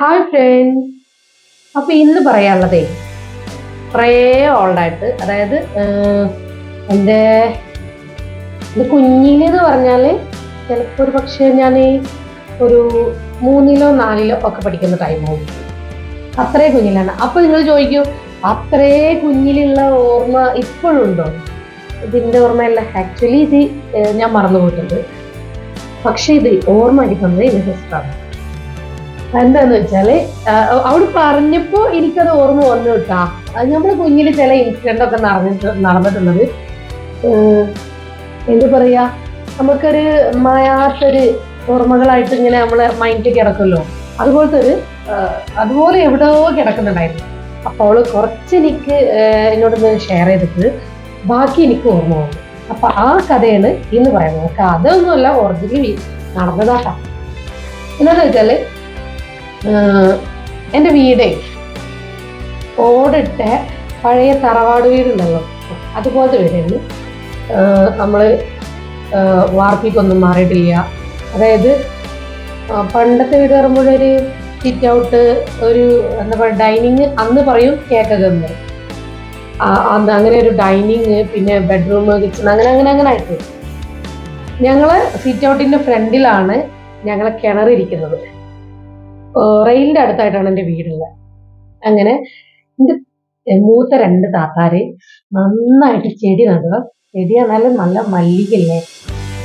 Hi friends അപ്പൊ ഇന്ന് പറയാനുള്ളതേ കുറേ ഓൾഡായിട്ട് അതായത് എന്റെ എന്റെ കുഞ്ഞിലെന്ന് പറഞ്ഞാൽ ചിലപ്പോൾ ഒരു പക്ഷേ ഞാൻ ഒരു മൂന്നിലോ നാലിലോ ഒക്കെ പഠിക്കുന്ന ടൈമാവും അത്രേ കുഞ്ഞിലാണ്. അപ്പൊ നിങ്ങൾ ചോദിക്കും അത്രേ കുഞ്ഞിലുള്ള ഓർമ്മ ഇപ്പോഴും ഉണ്ടോ ഇതിന്റെ ഓർമ്മയല്ല ആക്ച്വലി ഇത് ഞാൻ മറന്നു പോയിട്ടുണ്ട് പക്ഷെ ഇത് ഓർമ്മ അടിക്കുന്നത് എന്റെ സിസ്റ്ററാണ് എന്താന്ന് വെച്ചാൽ അവിടെ പറഞ്ഞപ്പോ എനിക്കത് ഓർമ്മ വന്നു കേട്ടാ. നമ്മൾ കുഞ്ഞിൽ ചില ഇൻസിഡന്റ് ഒക്കെ നടന്നിട്ട് നടന്നിട്ടുള്ളത്. എന്ത് പറയാ നമുക്കൊരു മായാത്തൊരു ഓർമ്മകളായിട്ട് ഇങ്ങനെ നമ്മളെ മൈൻഡിൽ കിടക്കുമല്ലോ. അതുപോലത്തെ ഒരു അതുപോലെ എവിടെയോ കിടക്കുന്നുണ്ടായിരുന്നു. അപ്പോൾ അവൾ കുറച്ച് എനിക്ക് എന്നോട് ഷെയർ ചെയ്തിട്ട് ബാക്കി എനിക്ക് ഓർമ്മ വന്നു. അപ്പൊ ആ കഥയാണ് ഇന്ന് പറയുന്നത് കഥ ഒന്നുമല്ല ഒറിജിനലി നടന്നതാട്ടാ എന്താണെന്ന് വെച്ചാൽ എന്റെ വീടേ ഓടിട്ട പഴയ തറവാട് വീടുണ്ടല്ലോ. അതുപോലത്തെ വീടായിരുന്നു. നമ്മൾ വാർപ്പിക്കൊന്നും മാറിയിട്ടില്ല. അതായത് പണ്ടത്തെ വീട് പറയുമ്പോഴൊരു സിറ്റ് ഔട്ട് ഒരു എന്താ പറയുക ഡൈനിങ് അന്ന് പറയും കേക്കൊക്കെ അന്ന് അങ്ങനെ ഒരു ഡൈനിങ് പിന്നെ ബെഡ്റൂം കിച്ചൺ അങ്ങനെ അങ്ങനെ അങ്ങനെ ആയിട്ട്. ഞങ്ങൾ സിറ്റ് ഔട്ടിന്റെ ഫ്രണ്ടിലാണ് ഞങ്ങളെ കിണറിരിക്കുന്നത്. റെയിലിന്റെ അടുത്തായിട്ടാണ് എന്റെ വീടുള്ളത്. അങ്ങനെ എന്റെ മൂത്ത രണ്ട് താത്താര് നന്നായിട്ട് ചെടി നടുക. ചെടി നന്നാലും നല്ല മല്ലികല്ലേ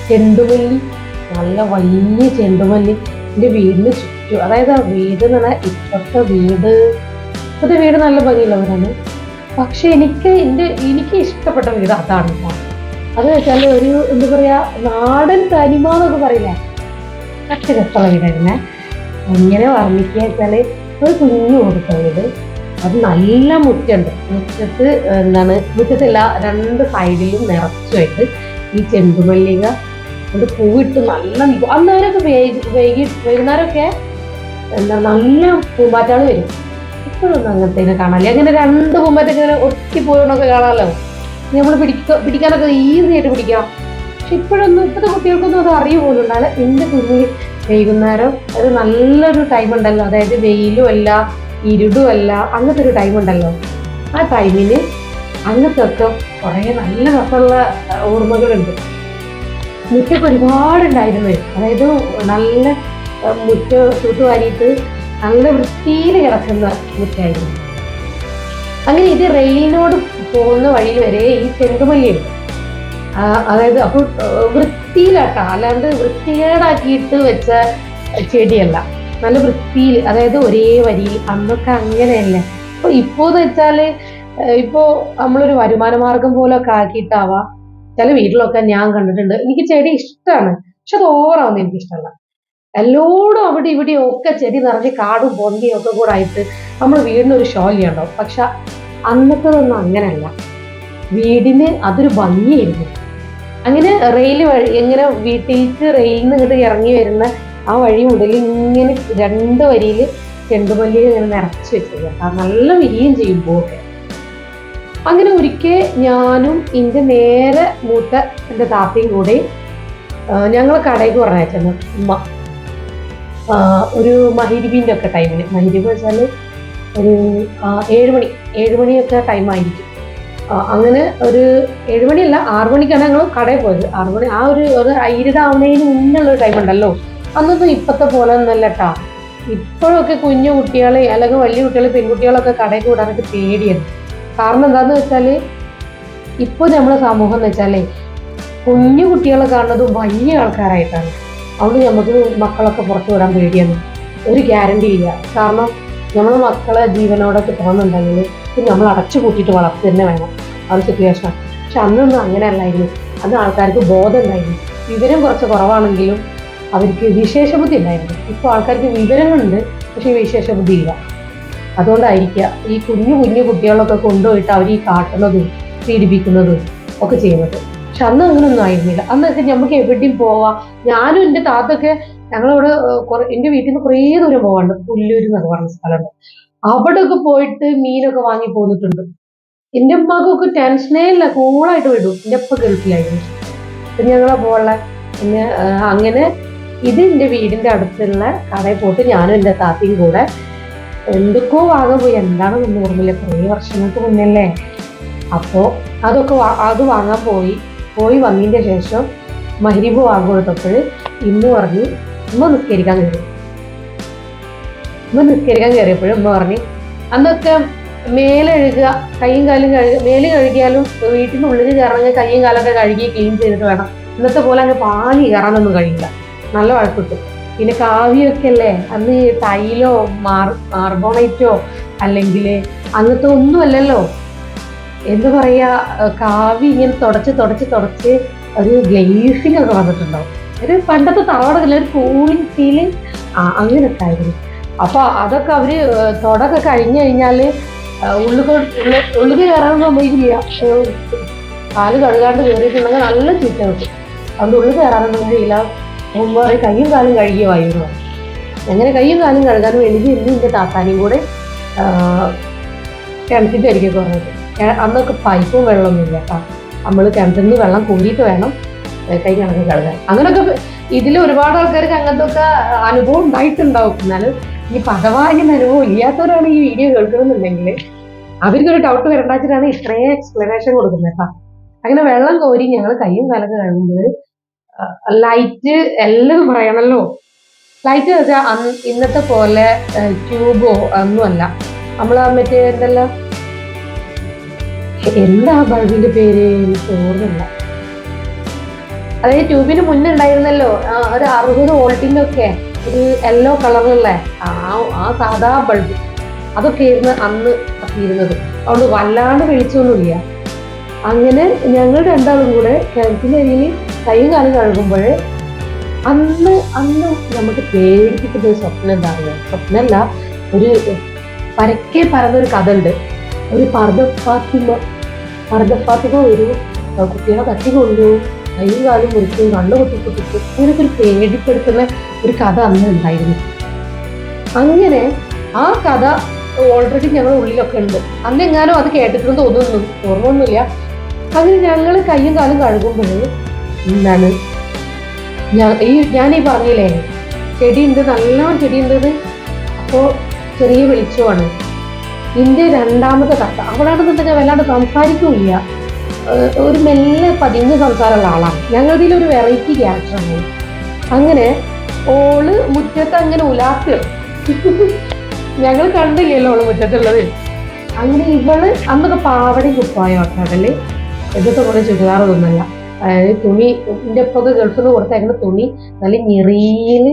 ചെണ്ടുമല്ലി നല്ല വലിയ ചെണ്ടുമല്ലി എന്റെ വീടിന് ചുറ്റും. അതായത് വീട് എന്ന് പറഞ്ഞാൽ ഇപ്പോഴത്തെ വീട്. ഇപ്പോഴത്തെ വീട് നല്ല ഭംഗിയുള്ളവരാണ്. പക്ഷെ എനിക്ക് എന്റെ എനിക്ക് ഇഷ്ടപ്പെട്ട വീട് അതാണ് കേട്ടോ അത് വെച്ചാൽ ഒരു എന്താ പറയാ നാടൻ തനിമ എന്നൊക്കെ പറയില്ലേ? അത്ര രസമുള്ള വീടായിരുന്നേ. എങ്ങനെ വർണിക്കുക ഒരു കുഞ്ഞു കൊടുക്കുന്നത് അത് നല്ല മുറ്റുണ്ട്. മുറ്റത്ത് എന്താണ് മുറ്റത്തില്ല രണ്ട് സൈഡിലും നിറച്ചുമായിട്ട് ഈ ചെണ്ടുമല്ലിക കൊണ്ട് പൂവിട്ട് നല്ല നിൽക്കും. അന്നേരമൊക്കെ വൈകി വൈകി വൈകുന്നേരമൊക്കെ എന്താ നല്ല പൂമ്പാറ്റകൾ വരും. ഇപ്പോഴൊന്നും അങ്ങനത്തെ കാണാനില്ല. അങ്ങനെ രണ്ട് പൂമ്പാറ്റ ഇങ്ങനെ ഒട്ടി പോയണൊക്കെ കാണാമല്ലോ? നമ്മൾ പിടിക്ക പിടിക്കാനൊക്കെ ഈസി ആയിട്ട് പിടിക്കാം പക്ഷെ ഇപ്പോഴൊന്നും ഇപ്പോഴത്തെ കുട്ടികൾക്കൊന്നും അത് അറിയ പോലും ഉണ്ടാവില്ല എന്റെ കുഞ്ഞിൽ വൈകുന്നേരം ഒരു നല്ലൊരു ടൈം ഉണ്ടല്ലോ. അതായത് വെയിലും അല്ല ഇരുടും അല്ല അങ്ങനത്തെ ഒരു ടൈം ഉണ്ടല്ലോ. ആ ടൈമിന് അങ്ങനത്തെ ഒക്കെ കുറേ നല്ല രസമുള്ള ഓർമ്മകളുണ്ട്. മുറ്റൊക്കെ ഒരുപാടുണ്ടായിരുന്നു. അതായത് നല്ല മുറ്റ തൂത്ത് വാരിയിട്ട് നല്ല വൃത്തിയിൽ കിടക്കുന്ന മുറ്റായിരുന്നു. അങ്ങനെ ഇത് റെയിലിനോട് പോകുന്ന വഴിയിൽ വരെ ഈ ചെണ്ടുമല്ലിയുണ്ട് അതായത് അപ്പോൾ വൃത്തിയിലാട്ടാ അല്ലാണ്ട് വൃത്തികേടാക്കിയിട്ട് വെച്ച ചെടിയല്ല. നല്ല വൃത്തിയിൽ അതായത് ഒരേ വരിയിൽ. അന്നൊക്കെ അങ്ങനെയല്ലേ. അപ്പൊ ഇപ്പോന്ന് വെച്ചാൽ വെച്ചാൽ ഇപ്പോ നമ്മളൊരു വരുമാന മാർഗം പോലൊക്കെ ആക്കിയിട്ടാവാം ചില വീട്ടിലൊക്കെ ഞാൻ കണ്ടിട്ടുണ്ട്. എനിക്ക് ചെടി ഇഷ്ടമാണ് പക്ഷെ അത് ഓവറാവുന്ന എനിക്ക് ഇഷ്ടമല്ല എല്ലോടും അവിടെ ഇവിടെ ഒക്കെ ചെടി നിറഞ്ഞ് കാടും പൊന്തിയും ഒക്കെ കൂടെ ആയിട്ട് നമ്മൾ വീടിന് ഒരു ഷോല്യ ഉണ്ടാവും പക്ഷെ അന്നത്തതൊന്നും അങ്ങനെയല്ല. വീടിന് അതൊരു ഭംഗിയായിരുന്നു. അങ്ങനെ റെയിൽ വഴി ഇങ്ങനെ വീട്ടിലേക്ക് റെയിലിൽ നിന്ന് ഇങ്ങോട്ട് ഇറങ്ങി വരുന്ന ആ വഴി മുതൽ ഇങ്ങനെ രണ്ട് വരിയിൽ ചെണ്ടുമല്ലി ഇങ്ങനെ നിറച്ച് വെച്ചത് കേട്ടോ. നല്ല വിരിയും ചെയ്യുമ്പോൾ അങ്ങനെ ഒരിക്കൽ ഞാനും എന്റെ നേരെ മൂത്ത എന്റെ താത്തയും കൂടെ ഞങ്ങൾ കടയിൽ പറഞ്ഞയച്ചത് ഉമ്മ ഒരു മഹിരിബിന്റെ ഒക്കെ ടൈമിന് മഹിരിബ് വെച്ചാൽ ഒരു ഏഴുമണി ഏഴ് മണി ഏഴ് മണിയൊക്കെ ടൈമായിരിക്കും അങ്ങനെ ഒരു ഏഴുമണിയല്ല ആറു മണിക്കാണ് ഞങ്ങൾ കടയിൽ പോയത്. ആറു മണി ആ ഒരു ഒരു ഇരുടാവുന്നതിന് മുന്നുള്ള ടൈം ഉണ്ടല്ലോ. അന്നൊന്നും ഇപ്പത്തെ പോലെ ഒന്നല്ല കേട്ടാ ഇപ്പോഴൊക്കെ കുഞ്ഞു കുട്ടികളെ അല്ലെങ്കിൽ വലിയ കുട്ടികളെ പെൺകുട്ടികളൊക്കെ കടയിൽ കൂടാനൊക്കെ പേടിയാണ്. കാരണം എന്താണെന്ന് വെച്ചാൽ ഇപ്പോൾ നമ്മുടെ സമൂഹം എന്ന് വെച്ചാലേ കുഞ്ഞു കുട്ടികളെ കാണുന്നത് വലിയ ആൾക്കാരായിട്ടാണ്. അതുകൊണ്ട് നമുക്ക് മക്കളൊക്കെ പുറത്തു വിടാൻ പേടിയാണ്. ഒരു ഗ്യാരണ്ടി ഇല്ല. കാരണം നമ്മളെ മക്കളെ ജീവനോടൊക്കെ കിട്ടണമെന്നുണ്ടെങ്കിൽ നമ്മൾ അടച്ചു കൂട്ടിയിട്ട് വളർത്തി തന്നെ വേണം. ഒരു സിറ്റുവേഷൻ പക്ഷെ അന്നൊന്നും അങ്ങനെയല്ലായിരുന്നു. അന്ന് ആൾക്കാർക്ക് ബോധം ഉണ്ടായിരുന്നു വിവരം കുറച്ച് കുറവാണെങ്കിലും അവർക്ക് വിശേഷ ബുദ്ധി ഉണ്ടായിരുന്നു. ഇപ്പോൾ ആൾക്കാർക്ക് വിവരങ്ങളുണ്ട് പക്ഷേ വിശേഷബുദ്ധി ഇല്ല. അതുകൊണ്ടായിരിക്കുക ഈ കുഞ്ഞു കുഞ്ഞു കുട്ടികളൊക്കെ കൊണ്ടുപോയിട്ട് അവർ ഈ കാട്ടുന്നതും പീഡിപ്പിക്കുന്നതും ഒക്കെ ചെയ്യുന്നത്. പക്ഷെ അന്ന് അങ്ങനെയൊന്നും ആയിരുന്നില്ല. അന്നൊക്കെ നമുക്ക് എവിടെയും പോവാം. ഞാനും എന്റെ താത്തൊക്കെ ഞങ്ങളിവിടെ കുറെ എന്റെ വീട്ടിൽ നിന്ന് കുറേ ദൂരം പോകാറുണ്ട് പുല്ലൂർ എന്നൊക്കെ പറഞ്ഞ സ്ഥലമുണ്ട് അവിടെയൊക്കെ പോയിട്ട് മീനൊക്കെ വാങ്ങി പോന്നിട്ടുണ്ട്. എന്റെ ഉമ്മാക്കൊക്കെ ടെൻഷനേ ഇല്ല കൂളായിട്ട് വിടും. എന്റെ ഉപ്പ ഗൾഫിലായിരുന്നു പിന്നെ ഞങ്ങളെ പോകാനുള്ള പിന്നെ അങ്ങനെ ഇത് എന്റെ വീടിന്റെ അടുത്തുള്ള കടയിൽ പോയിട്ട് ഞാനും എന്റെ താത്തയും കൂടെ എന്തൊക്കെയോ വാങ്ങാൻ പോയി. എന്താണെന്നൊന്നും ഓർമ്മയില്ല. കുറേ വർഷങ്ങൾക്ക് മുന്നല്ലേ. അപ്പോൾ അതൊക്കെ അത് വാങ്ങാൻ പോയി. പോയി വന്നതിന്റെ ശേഷം മഹരീബ് വാങ്ങി കൊടുത്തപ്പോൾ ഇന്ന് പറഞ്ഞു ഉമ്മ നിസ്കരിക്കാൻ കയറി ഉമ്മ നിസ്കരിക്കാൻ കയറിയപ്പോഴും ഉമ്മ പറഞ്ഞു അന്നൊക്കെ മേലെ കഴുകുക കൈയും കാലും കഴുകുക മേൽ കഴുകിയാലും വീട്ടിൽ ഉള്ളിൽ കയറണമെങ്കിൽ കൈയും കാലൊക്കെ കഴുകി ക്ലീൻ ചെയ്തിട്ട് വേണം. ഇന്നത്തെ പോലെ അങ്ങ് പാലി കയറാനൊന്നും കഴിയില്ല. നല്ല വഴക്കിട്ടു പിന്നെ കാവ്യമൊക്കെ അല്ലേ അന്ന് ടൈലോ മാർ മാർബോണൈറ്റോ അല്ലെങ്കിൽ അങ്ങനത്തെ ഒന്നും അല്ലല്ലോ പറയുക പറയാ ഏഹ് കാവ്യ ഇങ്ങനെ തുടച്ച് തുടച്ച് തുടച്ച് ഒരു ഗ്ലേസിംഗ് ഒക്കെ വന്നിട്ടുണ്ടാവും. ഒരു പണ്ടത്തെ തറവാടൊക്കെ ഒരു കൂളിംഗ് ഫീലിംഗ് അങ്ങനെയൊക്കെ ആയിരുന്നു. അപ്പോൾ അതൊക്കെ അവർ തൊടൊക്കെ കഴിഞ്ഞു കഴിഞ്ഞാൽ ഉള്ളുക കയറാൻ സമ്മതിക്കില്ല ഏഹ് കാൽ കഴുകാണ്ട് കയറിയിട്ടുണ്ടെങ്കിൽ നല്ല കിട്ടും. അതുകൊണ്ട് ഉള്ളിൽ കയറാനൊന്നും കഴിയില്ല മുമ്പ് കയ്യും കാലും കഴുകിയ വായിരുന്നു അങ്ങനെ കയ്യും കാലും കഴുകാൻ വേണ്ടി ഇന്ന് എന്റെ താത്താനും കൂടെ കിണറ്റിട്ടായിരിക്കും കുറഞ്ഞത് അന്നൊക്കെ പൈപ്പും വെള്ളമൊന്നും ഇല്ല കേട്ടോ. നമ്മൾ കിണറ്റിൽ നിന്ന് വെള്ളം കൂടിയിട്ട് വേണം കൈ കണക്ക് കഴുകാൻ. അങ്ങനെയൊക്കെ ഇതിൽ ഒരുപാട് ആൾക്കാർക്ക് അങ്ങനത്തെ ഒക്കെ അനുഭവം ഉണ്ടായിട്ടുണ്ടാവും. എന്നാലും ഈ പദവായ അനുഭവം ഇല്ലാത്തവരാണ് ഈ വീഡിയോ കേൾക്കുന്നുണ്ടെങ്കിൽ അവർക്കൊരു ഡൗട്ട് വരണ്ടാച്ചിട്ടാണ് ഇത്രയും എക്സ്പ്ലനേഷൻ കൊടുക്കുന്നത് കേട്ടോ അങ്ങനെ വെള്ളം കോരി ഞങ്ങൾ കയ്യും കാലൊക്കെ കാണുമ്പോൾ ലൈറ്റ് എല്ലാം പറയണല്ലോ. ലൈറ്റ് വെച്ചാൽ അന്ന് ഇന്നത്തെ പോലെ ട്യൂബോ ഒന്നുമല്ല നമ്മൾ മറ്റേ എന്തല്ലോ? എന്താ ബൾബിന്റെ പേര്? എനിക്ക് അതായത് ട്യൂബിന് മുന്നേ ഉണ്ടായിരുന്നല്ലോ ഒരു അറുപത് വോൾട്ടിന്റെ ഒക്കെ. ഒരു യെല്ലോ കളറിലുള്ള ആ ആ സാധാ ബൾബ് അതൊക്കെ ആയിരുന്നു അന്ന് കത്തിയിരുന്നത് അതുകൊണ്ട് വല്ലാണ്ട് വെളിച്ചമൊന്നുമില്ല. അങ്ങനെ ഞങ്ങൾ രണ്ടാളും കൂടെ കിണറ്റിനരിയിൽ കൈയും കാലും കഴുകുമ്പോൾ അന്ന് അന്ന് നമുക്ക് പേടിപ്പിക്കുന്ന ഒരു സ്വപ്നം എന്താ സ്വപ്നമല്ല ഒരു പരക്കെ പറഞ്ഞൊരു കഥ ഉണ്ട് ഒരു പർദ്ദ ഫാത്തിമ ഒരു കുട്ടികളെ തട്ടിക്കൊണ്ടു കൈയും കാലും മുറിക്കും കണ്ണു പൊട്ടി പൊട്ടിച്ചു ഇങ്ങനൊക്കെ ഒരു പേടിപ്പെടുത്തുന്ന ഒരു കഥ അന്ന് ഉണ്ടായിരുന്നു. അങ്ങനെ ആ കഥ ഓൾറെഡി ഞങ്ങളുടെ ഉള്ളിലൊക്കെ ഉണ്ട്. അന്ന് എങ്ങാനും അത് കേട്ടിട്ടുണ്ടെന്ന് തോന്നുന്നു. ഓർമ്മയൊന്നുമില്ല. അങ്ങനെ ഞങ്ങൾ കയ്യും കാലും കഴുകുമ്പോൾ എന്താണ്? ഞാൻ ഈ ഞാൻ ഈ പറഞ്ഞില്ലേ നല്ല ചെടി ഉണ്ട് അപ്പോൾ ചെറിയ വെളിച്ചമാണ്. ഇന്ത്യ രണ്ടാമത്തെ തട്ട അവളാണെന്നുണ്ടെങ്കിൽ വല്ലാണ്ട് സംസാരിക്കില്ല. ഒരു മെല്ലെ പതിഞ്ഞ് സംസാരമുള്ള ആളാണ്. ഞങ്ങളുടെ ഒരു വെറൈറ്റി ക്യാരക്ടറാണ് അങ്ങനെ ഓൾ മുറ്റത്ത് അങ്ങനെ ഉലാത്തുകയാണ് ഞങ്ങൾ കണ്ടില്ലല്ലോ ഓൾ മുറ്റത്തുള്ളത്. അങ്ങനെ ഇവൾ അന്നൊക്കെ പാവടയും കുപ്പായ കടൽ എന്നിട്ട് പോലെ ചുരിദാറൊന്നുമല്ല അതായത് തുണി എന്റെ ഒപ്പൊക്കെ ഗൾഫിൽ നിന്ന് കൊടുത്തേക്കുന്ന തുണി നല്ല ഞെറിയിൽ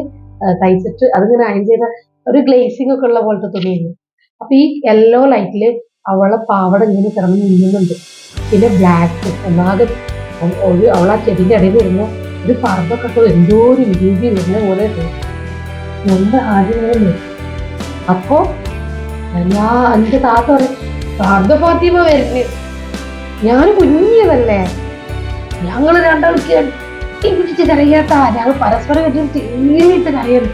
തയ്ച്ചിട്ട് അതിങ്ങനെ അയൺ ചെയ്ത ഒരു ഗ്ലേസിംഗ് ഒക്കെ ഉള്ള പോലത്തെ തുണിയായിരുന്നു. അപ്പൊ ഈ യെല്ലോ ലൈറ്റിൽ അവളെ പാവട ഇങ്ങനെ കിടന്ന് നീങ്ങുന്നുണ്ട് പിന്നെ ബ്ലാക്ക് ഒന്നാകെ ഒരു അവൾ ആ ചെടിന്റെ ഇടയിൽ വരുന്ന ഒരു പറമ്പൊക്കെ എന്തോ ഒരു രീതി വരുന്ന പോലെ. എന്താ ആദ്യം അപ്പോ ഞാൻ എന്റെ താത്ത പറയും പാർദ്ധ ഫാത്തിമ വരുന്നു. ഞാൻ കുഞ്ഞതല്ലേ ഞങ്ങൾ രണ്ടാളും കെട്ടി പിടിച്ച് ഞങ്ങൾ പരസ്പരം കേട്ടിട്ട് തീരിട്ട് കരയാണ്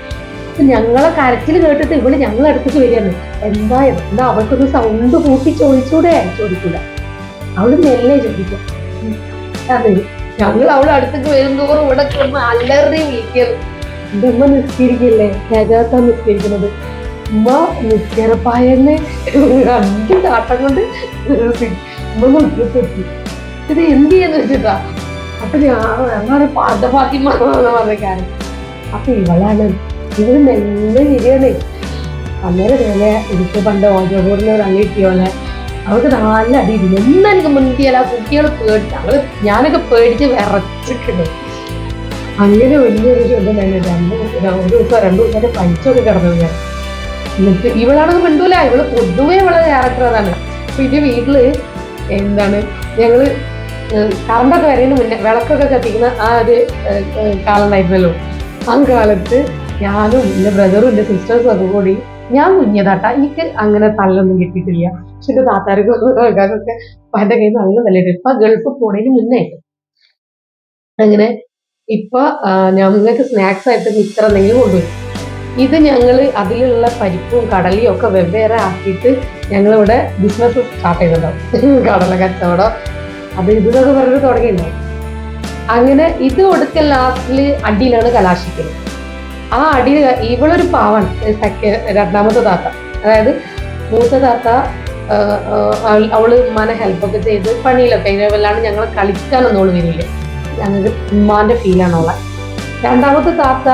ഞങ്ങളെ കരച്ചിൽ കേട്ടിട്ട് ഇവൾ ഞങ്ങളെ അടുത്തേക്ക് വരികയാണ്. എന്താ എന്താ അവൾക്കൊന്ന് സൗണ്ട് കൂട്ടി ചോദിച്ചൂടെ? ചോദിക്കൂല. അവൾ മെല്ലെ ചോദിക്കും. അതെ. ഞങ്ങൾ അവളെ അടുത്തേക്ക് വരുന്തോറും ഇവിടെ കിടന്ന് അല്ലറി എന്റെ ഉമ്മ നിസ്കരിക്കില്ലേ? രജാത്ത നിസ്കരിക്കുന്നത്. ഉമ്മ നിസ്കരപ്പായെന്ന് അഞ്ച് ചാട്ടം കൊണ്ട് ഉമ്മ ഇത് എന്ത് ചെയ്യാന്ന് വെച്ചിട്ടാ അപ്പൊ ഞാൻ ഞങ്ങളെ പാദപാത്തിമ പറഞ്ഞ കാര്യം. അപ്പൊ ഇവളാണ്. ഇവൾ മെല്ലെ ശരിയാണ് അന്നേരം ഇതുപോലെ എനിക്ക് പണ്ട് ഓജോബോർഡിന് ഒരു അള്ളി അവൾക്ക് നല്ല അടി ഒന്നും എനിക്ക് മുന്തിയല്ല കുട്ടികൾ പേടി ഞങ്ങൾ ഞാനൊക്കെ പേടിച്ച് വിറച്ചിട്ടുണ്ട്. അങ്ങനെ വലിയൊരു ചോദ്യം തന്നെ രണ്ട് ഒരു ദിവസം രണ്ടു ദിവസം പനിച്ചൊക്കെ കിടന്നത് ഞാൻ. എന്നിട്ട് ഇവളാണെങ്കിൽ മിണ്ടൂല. ഇവൾ പൊതുവേ ഇവളെ ക്യാരക്ടർ അതാണ് അപ്പൊ ഇത് വീട്ടിൽ എന്താണ് ഞങ്ങൾ കറണ്ടൊക്കെ വരേണ്ട മുന്നേ വിളക്കൊക്കെ കത്തിക്കുന്ന ആ ഒരു ഏഹ്, ഏഹ് കാലം ഉണ്ടായിരുന്നല്ലോ ആ കാലത്ത് ഞാനും എന്റെ ബ്രദറും എന്റെ സിസ്റ്റേഴ്സും ഒക്കെ കൂടി ഞാൻ കുഞ്ഞതാട്ടാ എനിക്ക് അങ്ങനെ തല്ലൊന്നും കിട്ടിയിട്ടില്ല. പക്ഷെ താത്താരൊക്കെ പാന്റെ കയ്യിൽ നല്ല തല്ലിട്ട് ഇപ്പൊ ഗൾഫ് പോണേന് മുന്നേ അങ്ങനെ ഇപ്പൊ ഞങ്ങൾക്ക് സ്നാക്സ് ആയിട്ട് മിക്സർ എന്തെങ്കിലും കൊണ്ടുവരും. ഇത് ഞങ്ങൾ അതിലുള്ള പരിപ്പും കടലയും ഒക്കെ വെവ്വേറെ ആക്കിയിട്ട് ഞങ്ങളിവിടെ ബിസിനസ് സ്റ്റാർട്ട് ചെയ്തിട്ടുണ്ടാവും കടല കച്ചവടം അത് ഇതെന്നൊക്കെ പറഞ്ഞ് തുടങ്ങിയിട്ടുണ്ടാവും അങ്ങനെ ഇത് കൊടുക്കൽ ലാസ്റ്റിൽ അടിയിലാണ് കലാശിക്കുന്നത് ആ അടി ഇവളൊരു പാവാണ് സെക്കൻഡ് രണ്ടാമത്തെ താത്ത. അതായത് മൂത്ത താത്ത അവൾ ഉമ്മാനെ ഹെൽപ്പൊക്കെ ചെയ്ത് പണിയിലൊക്കെ. ഇങ്ങനെ വല്ലാണ്ട് ഞങ്ങൾ കളിക്കാനൊന്നും അവൾ വരില്ല. ഞങ്ങൾക്ക് ഉമ്മാന്റെ ഫീലാണ് അവളെ. രണ്ടാമത്തെ താത്ത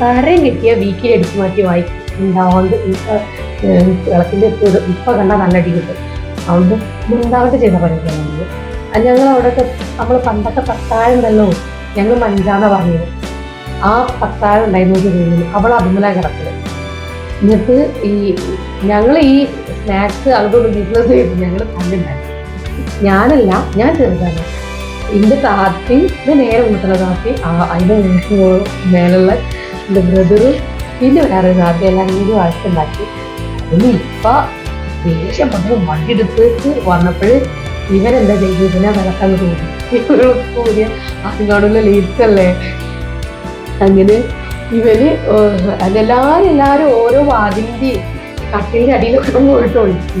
താരം കിട്ടിയ വീക്കിൽ അടിച്ചു മാറ്റി വായിക്കും ഉണ്ടാവാണ്ട് വിളക്കിന്റെ എപ്പോഴും ഇപ്പൊ കണ്ടാൽ നല്ല അടി കിട്ടും. അതുകൊണ്ട് മുണ്ടാവട്ട് ചെയ്ത അത് ഞങ്ങൾ അവിടെയൊക്കെ നമ്മൾ പണ്ടത്തെ പത്തായം ഉണ്ടല്ലോ ഞങ്ങൾ മഞ്ചാന്ന പറഞ്ഞത് ആ പത്തായം ഉണ്ടായിരുന്നു അവൾ അതുമല കിടക്കൽ എന്നിട്ട് ഈ ഞങ്ങൾ ഈ സ്നാക്സ് അങ്ങോട്ട് ബിസിനസ് ചെയ്ത് ഞങ്ങൾ തല്ലുണ്ടായി ഞാനല്ല ഞാൻ ചെറുതാണ്. എന്റെ താത്തി ഇത് നേരെ വീട്ടിലെ താത്തി അതിന്റെ മേലുള്ള എന്റെ ബ്രദറും പിന്നെ വേറെ താത്തി എല്ലാം കൂടി വഴക്കുണ്ടാക്കി അതിന് ഇപ്പൊ ദേഷ്യപ്പെട്ടത് വണ്ടി എടുത്തിട്ട് വന്നപ്പോൾ ഇവരെന്താ ചെയ്തു? ഇതിനെ വിളക്കാൻ തോന്നി. കൂടിയ അതിനോടുള്ള ലീറ്റല്ലേ അങ്ങനെ ഇവന് അതെല്ലാവരും എല്ലാരും ഓരോ വാതിലിന്റെ കട്ടിലിന്റെ അടിയിലൊക്കെ പോയിട്ട് ഒളിച്ചു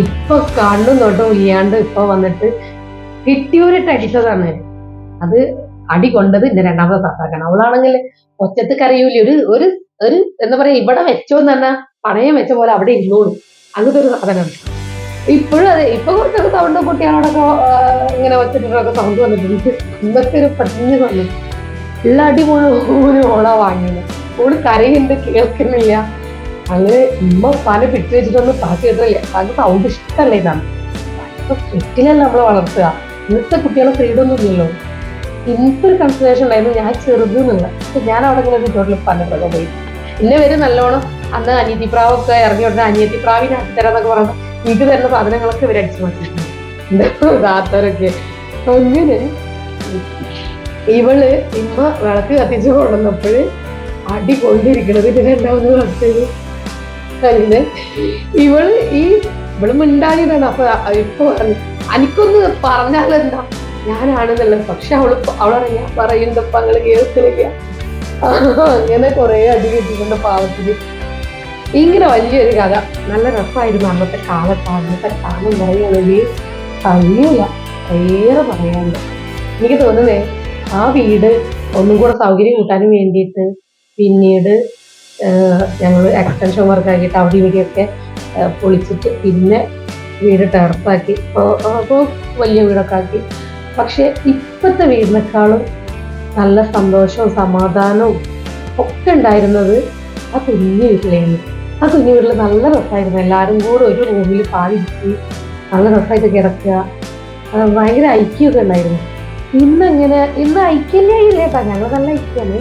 ഇപ്പൊ കണ്ണും തൊട്ടും ഇല്ലാണ്ട് ഇപ്പൊ വന്നിട്ട് കിട്ടിയൂരിട്ട് അടിച്ചതാണ് അത് അടി കൊണ്ടത് എന്റെ രണ്ടാമത്തെ താത്താക്കാണ് അവളാണെങ്കിൽ ഒച്ചത്ത് കരയൂലി. ഒരു ഒരു ഒരു എന്താ പറയാ ഇവിടെ വെച്ചോന്ന് പറഞ്ഞാൽ പണയം വെച്ച പോലെ അവിടെ ഇരുന്നോളൂ. അങ്ങനത്തെ ഒരു സാധനം ഇപ്പോഴും അതെ ഇപ്പൊ കുറച്ചൊക്കെ സൗണ്ട് കുട്ടികളോടൊക്കെ ഇങ്ങനെ ഒച്ചിട്ടൊക്കെ സൗണ്ട് വന്നിട്ടുണ്ട്. അന്നൊക്കെ ഒരു പെട്ടെന്ന് വന്നു. ഉള്ള അടിപൊളി ഒരു ഓളാ വാങ്ങിയത്. ഓൾ കരയുണ്ട് കേൾക്കുന്നില്ല. അങ്ങനെ ഉമ്മ പല പിടിച്ചു വെച്ചിട്ടൊന്നും പാട്ട് കേട്ടില്ല അത് സൗണ്ട് ഇഷ്ടമല്ല ഇതാണ്. വീട്ടിലല്ല നമ്മൾ വളർത്തുക. ഇന്നത്തെ കുട്ടികളെ ഫ്രീഡം ഒന്നും ഇല്ലല്ലോ. എനിക്കൊരു കൺസിഡറേഷൻ ഉണ്ടായിരുന്നു ഞാൻ ചെറുത് എന്നുള്ള. പക്ഷെ ഞാൻ അവിടെ ഇങ്ങനെ കുട്ടികളിൽ പലപ്പോഴും പോയി. എന്നെ വരും നല്ലോണം അന്ന് അനിയത്തിപ്രാവൊക്കെ ഇറങ്ങി ഉടനെ അനിയത്തിപ്രാവിനെ പ്രാവിനെ എന്നൊക്കെ പറഞ്ഞാൽ എനിക്ക് തരുന്ന സാധനങ്ങളൊക്കെ ഇവർ അടിച്ചു മാറ്റിയിട്ടുണ്ട് എന്റെ താത്തരൊക്കെ അങ്ങനെ ഇവൾ ഇമ്മ വിളക്ക് കത്തിച്ച് കൊണ്ടുവന്നപ്പോൾ അടി കൊണ്ടിരിക്കണത് ഇത് രണ്ടാമത് കത്തത് അങ്ങനെ ഇവൾ ഈ ഇവൾ മിണ്ടാതിട്ടാണ് അപ്പൊ ഇപ്പൊ എനിക്കൊന്ന് പറഞ്ഞാലെന്താ ഞാനാണെന്നുള്ളത്. പക്ഷെ അവൾ അവളറിയാ. പറയുന്നപ്പ അങ്ങനെ കേൾക്കണില്ല അങ്ങനെ കുറെ അടി കിട്ടിയിട്ടുണ്ട് പാവത്തിന്. ഇങ്ങനെ വലിയൊരു കഥ. നല്ല രസമായിരുന്നു അന്നത്തെ കാലത്ത്. അന്നത്തെ കാലം പറയുകയാണെങ്കിൽ കഴിയില്ല ഏറെ പറയാനുണ്ട്. എനിക്ക് തോന്നുന്നേ ആ വീട് ഒന്നും കൂടെ സൗകര്യം കൂട്ടാനും വേണ്ടിയിട്ട് പിന്നീട് ഞങ്ങൾ എക്സ്റ്റൻഷൻ വർക്കാക്കിയിട്ട് അവിടെ ഇവിടെയൊക്കെ പൊളിച്ചിട്ട് പിന്നെ വീട് ടെറപ്പാക്കി അപ്പോൾ വലിയ വീടൊക്കെ ആക്കി. പക്ഷേ ഇപ്പോഴത്തെ വീടിനേക്കാളും നല്ല സന്തോഷവും സമാധാനവും ഒക്കെ ഉണ്ടായിരുന്നത് ആ കുഞ്ഞു വീട്ടിലായിരുന്നു. ആ കുഞ്ഞു വീട്ടിൽ നല്ല രസമായിരുന്നു. എല്ലാവരും കൂടെ ഒരു റൂമിൽ പാടിച്ച് നല്ല രസമായിട്ട് കിടക്കുക ഭയങ്കര ഐക്യമൊക്കെ ഉണ്ടായിരുന്നു. ഇന്നങ്ങനെ ഇന്ന് ഐക്യല്ലേ ഇല്ലേട്ടാ ഞങ്ങൾ നല്ല ഐക്യമാണ്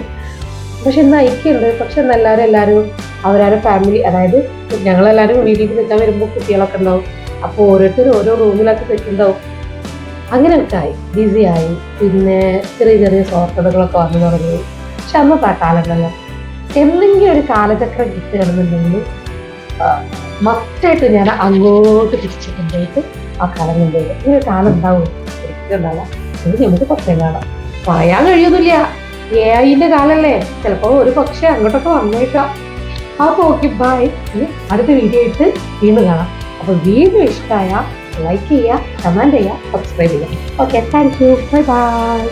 പക്ഷെ ഇന്ന് ഐക്യമുണ്ട്. പക്ഷെ ഇന്ന് എല്ലാവരും എല്ലാവരും അവരവരുടെ ഫാമിലി അതായത് ഞങ്ങളെല്ലാവരും വീട്ടിലേക്ക് നിൽക്കാൻ വരുമ്പോൾ കുട്ടികളൊക്കെ ഉണ്ടാവും. അപ്പോൾ ഓരോരുത്തരും ഓരോ റൂമിലൊക്കെ സെറ്റുണ്ടാവും അങ്ങനെയൊക്കെ ആയി. ബിസി ആയി. പിന്നെ ചെറിയ ചെറിയ സ്വാർത്ഥതകളൊക്കെ വന്നു തുടങ്ങി. പക്ഷെ അന്നത്തെ ആ കാലങ്ങളിൽ എന്തെങ്കിലും ഒരു കാലചക്രം കിട്ടുകയാണെന്നുണ്ടെങ്കിൽ മസ്റ്റായിട്ട് ഞാൻ അങ്ങോട്ട് തിരിച്ചിട്ടുണ്ടായിട്ട് ആ കാലം കൊണ്ടുപോയി. ഇങ്ങനെ കാലം ഉണ്ടാവും ഉണ്ടാവാം ഇത് നമുക്ക് പത്തേ കാണാം. പറയാൻ കഴിയുന്നില്ല എ ഐന്റെ കാലല്ലേ. ചിലപ്പോൾ ഒരു പക്ഷെ അങ്ങോട്ടൊക്കെ വന്നേക്കാം. അപ്പൊ ഓക്കെ ബൈ അടുത്ത വീഡിയോ ആയിട്ട് വീണ്ടും കാണാം. അപ്പോൾ വീഡിയോ ഇഷ്ടമായ ലൈക്ക് ചെയ്യുക കമന്റ് ചെയ്യുക സബ്സ്ക്രൈബ് ചെയ്യുക. Okay thank you bye bye